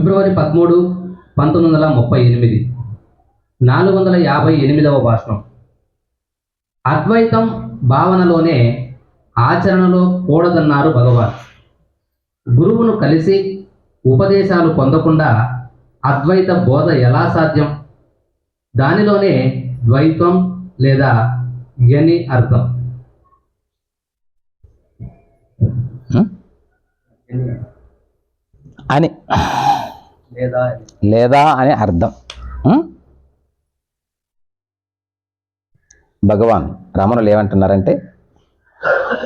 ఫిబ్రవరి పదమూడు పంతొమ్మిది వందల ముప్పై ఎనిమిది. నాలుగు వందల యాభై ఎనిమిదవ భాషణం. అద్వైతం భావనలోనే ఆచరణలో కూడదన్నారు భగవాన్. గురువును కలిసి ఉపదేశాలు పొందకుండా అద్వైత బోధ ఎలా సాధ్యం? దానిలోనే ద్వైతం లేదా గని అర్థం. అని లేదా అని. అర్థం. భగవాన్ రమణులు ఏమంటున్నారంటే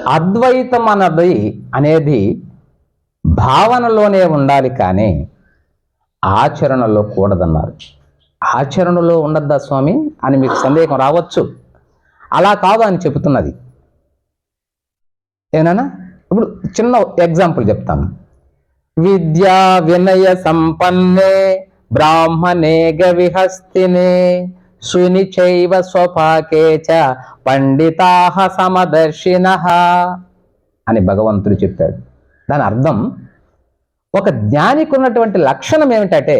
అద్వైతం అన్నది అనేది భావనలోనే ఉండాలి కానీ ఆచరణలో కూడదన్నారు. ఆచరణలో ఉండద్దా స్వామి అని మీకు సందేహం రావచ్చు. అలా కాదు అని చెబుతున్నది. ఏనా ఇప్పుడు చిన్న ఎగ్జాంపుల్ చెప్తాను విద్యా వినయ సంపన్నే బ్రాహ్మణే గవిహస్తినే శుని చైవ స్వపాకే చ పండితాహ సమదర్శిన అని భగవంతుడు చెప్పాడు. దాని అర్థం ఒక జ్ఞానికి ఉన్నటువంటి లక్షణం ఏమిటంటే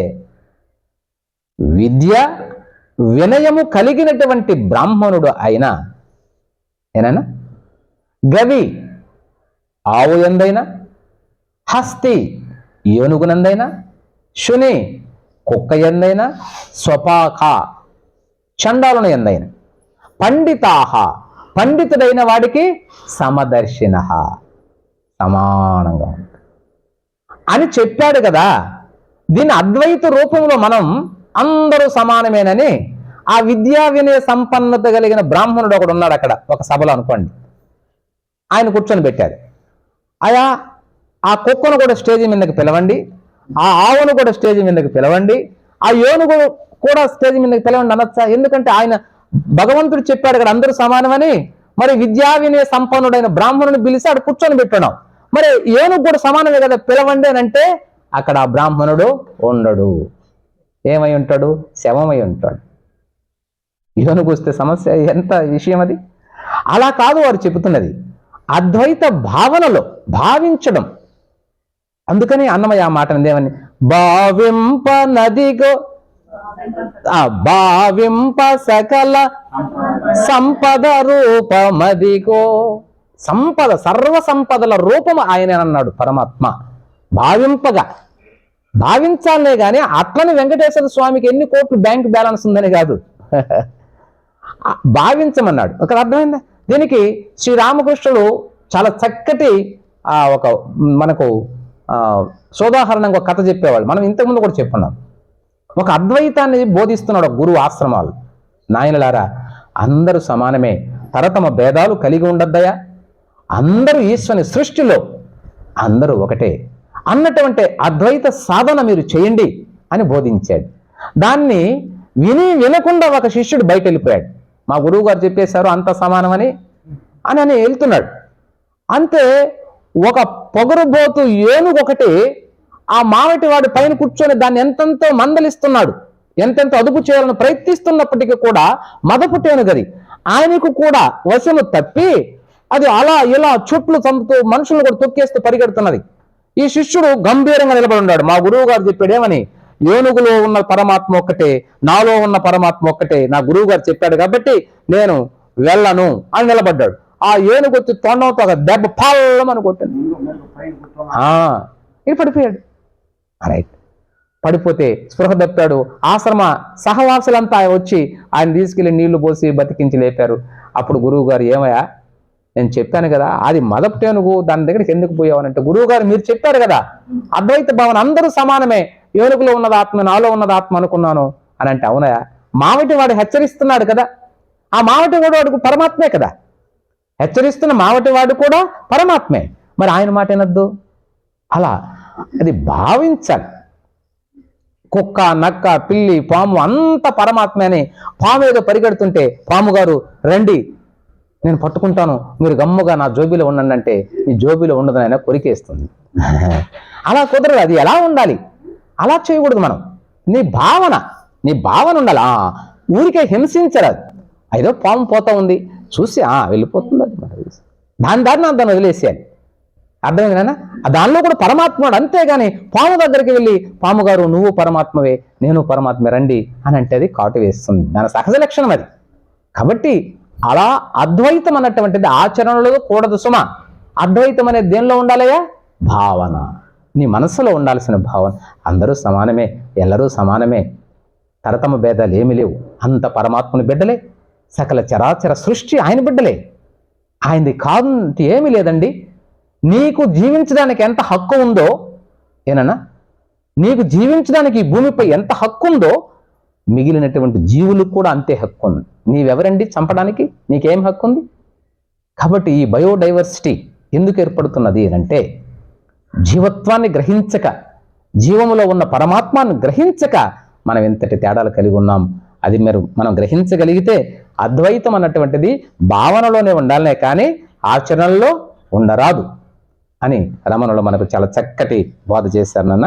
విద్య వినయము కలిగినటువంటి బ్రాహ్మణుడు అయినా ఏనానా? గవి ఆవు ఎందైనా? హస్తి ఏనుగునందైనా శుని కుక్క ఎందైనా స్వపాక చండాలున ఎందైనా పండితాహ పండితుడైన వాడికి సమదర్శిన సమానంగా అని చెప్పాడు కదా దీని అద్వైత రూపంలో మనం అందరూ సమానమేనని ఆ విద్యా వినయ సంపన్నత కలిగిన బ్రాహ్మణుడు ఒకడు ఉన్నాడు అక్కడ ఒక సభలో అనుకోండి. ఆయన కూర్చొని పెట్టారు ఆయా ఆ కుక్కను కూడా స్టేజ్ మీదకి పిలవండి ఆ ఆవును కూడా స్టేజ్ మీదకి పిలవండి ఆ ఏనుగు కూడా స్టేజ్ మీదకి పిలవండి అనొచ్చా ఎందుకంటే ఆయన భగవంతుడు చెప్పాడు కదా అందరూ సమానమని. మరి విద్యా వినయ సంపన్నుడైన బ్రాహ్మణుని పిలిచి ఆడు కూర్చొని పెట్టడం. మరి ఏనుగు కూడా సమానమే కదా పిలవండి అని అంటే అక్కడ ఆ బ్రాహ్మణుడు ఉండడు. ఏమై ఉంటాడు? శవమై ఉంటాడు. ఏనుగు వస్తే సమస్య ఎంత విషయం అది? అలా కాదు వారు చెబుతున్నది. అద్వైత భావనలో భావించడం అందుకని అన్నమయ్య ఆ మాట దేవని భావింప నదిగో భావింప సకల సంపద రూపమదిగో. సంపద సర్వ సంపదల రూపము ఆయన అన్నాడు పరమాత్మ. భావింపగా. భావించాలనే కానీ అట్లని వెంకటేశ్వర స్వామికి ఎన్ని కోట్లు బ్యాంక్ బ్యాలెన్స్ ఉందని కాదు. భావించమన్నాడు. ఒక అర్థమైందా? దీనికి శ్రీరామకృష్ణుడు చాలా చక్కటి ఒక మనకు సోదాహరణంగా ఒక కథ చెప్పేవాళ్ళు. మనం ఇంతకుముందు కూడా చెప్పున్నాం ఒక అద్వైతాన్ని బోధిస్తున్నాడు ఒక గురువు ఆశ్రమాలు. నాయనలారా అందరూ సమానమే. తరతమ భేదాలు కలిగి ఉండద్దయా? అందరూ ఈశ్వని సృష్టిలో అందరూ ఒకటే. అన్నటువంటి అద్వైత సాధన మీరు చేయండి అని బోధించాడు. దాన్ని విని వినకుండా ఒక శిష్యుడు బయట వెళ్ళిపోయాడు మా గురువు గారు చెప్పేశారు అంత సమానమని అని అని వెళ్తున్నాడు. అంతే ఒక పొగరుబోతు ఏనుగు ఒకటి ఆ మావటి వాడి పైన కూర్చొని దాన్ని ఎంతెంతో మందలిస్తున్నాడు ఎంతెంత అదుపు చేయాలని ప్రయత్నిస్తున్నప్పటికీ కూడా మదపుటేను గది ఆయనకు కూడా వశము తప్పి అది అలా ఇలా చుట్లు చంపుతూ మనుషులను కూడా తొక్కేస్తూ పరిగెడుతున్నది. ఈ శిష్యుడు గంభీరంగా నిలబడి ఉన్నాడు. మా గురువు గారు చెప్పాడు ఏమని ఏనుగులో ఉన్న పరమాత్మ ఒక్కటే నాలో ఉన్న పరమాత్మ ఒక్కటే నా గురువు గారు చెప్పాడు కాబట్టి నేను వెళ్ళను అని నిలబడ్డాడు. ఆ ఏనుగు వచ్చి తొండంతో ఒక దెబ్బ పల్లమని కొట్టింది. ఆ, ఇది పడిపోయాడు. రైట్ పడిపోతే స్పృహ తప్పాడు. ఆశ్రమ సహవాసులంతా వచ్చి ఆయన తీసుకెళ్ళి నీళ్ళు పోసి బతికించి లేపారు. అప్పుడు గురువు గారు ఏమయ్యా నేను చెప్పాను కదా అది మదపటేనుగు దాని దగ్గరికి ఎందుకు పోయావనంటే గురువు గారు మీరు చెప్పారు కదా అద్వైత భావన అందరూ సమానమే. ఏనుగులో ఉన్నది ఆత్మ నాలో ఉన్నది ఆత్మ అనుకున్నాను. అని అంటే అవునయా మావటి వాడు హెచ్చరిస్తున్నాడు కదా ఆ మావటి వాడు వాడు పరమాత్మే కదా. హెచ్చరిస్తున్న మావటి వాడు కూడా పరమాత్మే. మరి ఆయన మాట వినొద్దు? అలా అది భావించాలి. కుక్క నక్క పిల్లి పాము అంత పరమాత్మే అని పాము ఏదో పరిగెడుతుంటే పాము గారు రండి నేను పట్టుకుంటాను మీరు గమ్ముగా నా జోబీలో ఉండండి అంటే ఈ జోబీలో ఉండదు ఆయన కొరికేస్తుంది. అలా కుదరదు అది ఎలా ఉండాలి? అలా చేయకూడదు మనం. నీ భావన నీ భావన ఉండాలి. ఊరికే హింసించరాదు. ఏదో పాము పోతా ఉంది. చూసి ఆ వెళ్ళిపోతుంది అది మరి. దాని దారిన దాన్ని వదిలేసేయాలి అర్థమైందా దానిలో కూడా పరమాత్ముడు అంతేగాని పాము దగ్గరికి వెళ్ళి పాము గారు నువ్వు పరమాత్మవే నేను పరమాత్మ రండి అని అంటే అది కాటు వేస్తుంది. దాని సహజ లక్షణం అది. కాబట్టి అలా అద్వైతం అన్నటువంటిది ఆచరణలో కూడదు సుమ. అద్వైతం అనేది దేనిలో ఉండాలయ్యా? భావన. నీ మనసులో ఉండాల్సిన భావన. అందరూ సమానమే ఎల్లరూ సమానమే. తరతమ భేదాలు ఏమీ లేవు. అంత పరమాత్మని బిడ్డలే. సకల చరాచర సృష్టి ఆయన బిడ్డలే. ఆయనది కాదు ఏమీ లేదండి. నీకు జీవించడానికి ఎంత హక్కు ఉందో ఏనన్నా? నీకు జీవించడానికి ఈ భూమిపై ఎంత హక్కు ఉందో మిగిలినటువంటి జీవులకు కూడా అంతే హక్కు ఉంది. నీవెవరండి చంపడానికి? నీకేం హక్కు ఉంది? కాబట్టి ఈ బయోడైవర్సిటీ ఎందుకు ఏర్పడుతున్నది అంటే జీవత్వాన్ని గ్రహించక జీవములో ఉన్న పరమాత్మాన్ని గ్రహించక మనం ఎంతటి తేడాలు కలిగి ఉన్నాం. అది మీరు మనం గ్రహించగలిగితే అద్వైతం అన్నటువంటిది భావనలోనే ఉండాలనే కానీ ఆచరణలో ఉండరాదు అని రమణులు మనకు చాలా చక్కటి బోధ చేశారు నాన్న.